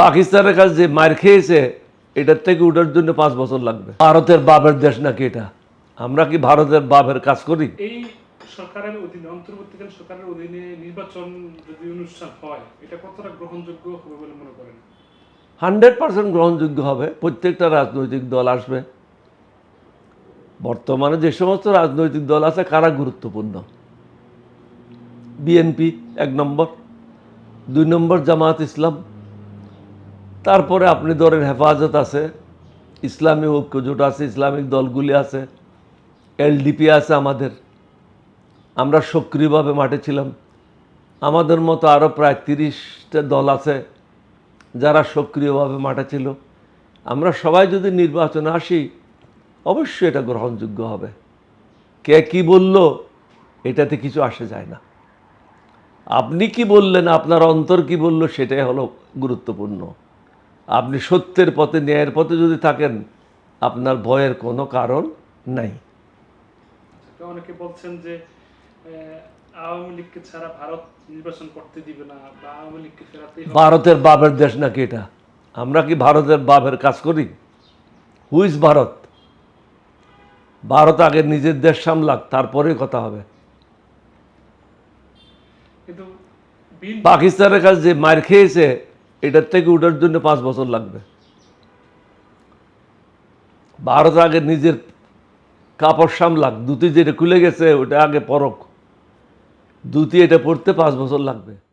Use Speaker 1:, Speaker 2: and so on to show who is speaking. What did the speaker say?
Speaker 1: পাকিস্তানের কাছে যে মার খেয়েছে এটার থেকে ওঠার জন্য পাঁচ বছর লাগবে। ভারতের বাপের দেশ নাকি এটা? আমরা কি ভারতের বাপের কাজ করি?
Speaker 2: এই সরকারের অধীনে অন্তর্বর্তীকালীন সরকারের অধীনে নির্বাচন যদি অনুষ্ঠান হয় এটা কতটা গ্রহণযোগ্য হবে বলে মনে করেন?
Speaker 1: হান্ড্রেড পার্সেন্ট গ্রহণযোগ্য হবে। প্রত্যেকটা রাজনৈতিক দল আসবে। বর্তমানে যে সমস্ত রাজনৈতিক দল আছে কারা গুরুত্বপূর্ণ? বিএনপি এক নম্বর। দুই নম্বর জামাত ইসলাম। তারপরে আপনি ধরেন হেফাজত আছে, ইসলামী ঐক্যজোট আছে, ইসলামিক দলগুলি আছে, এলডিপি আছে আমাদের। আমরা সক্রিয়ভাবে মাঠে ছিলাম। আমাদের মতো আরও প্রায় তিরিশটা দল আছে যারা সক্রিয়ভাবে মাঠে ছিল। আমরা সবাই যদি নির্বাচনে আসি, অবশ্যই এটা গ্রহণযোগ্য হবে। কে কি বলল, এটাতে কিছু আসে যায় না। আপনি কি বললেন, আপনার অন্তর কি বলল, সেটাই হলো গুরুত্বপূর্ণ। আপনি সত্যের পথে ন্যায়ের পথে যদি থাকেন আপনার ভয়ের কোনো কারণ নাই।
Speaker 2: অনেকে বলছেন যে আওয়ামী লীগকে ছাড়া ভারত নির্বাচন করতে দিবে না বা আওয়ামী লীগকে ফেরাতেই
Speaker 1: ভারতের বাপের দেশ নাকি এটা? আমরা কি ভারতের বাপের কাজ করি? হুইজ ভারত? ভারত আগে নিজের দেশ সামলাক তারপরে কথা হবে। পাকিস্তানের কাছে যে মার খেয়েছে এটার থেকে ওঠার জন্য পাঁচ বছর লাগবে। ভারত আগে নিজের কাপড় সামলাক দুটি যেটা খুলে গেছে, ওটা আগে পরক। দুটি এটা পড়তে পাঁচ বছর লাগবে।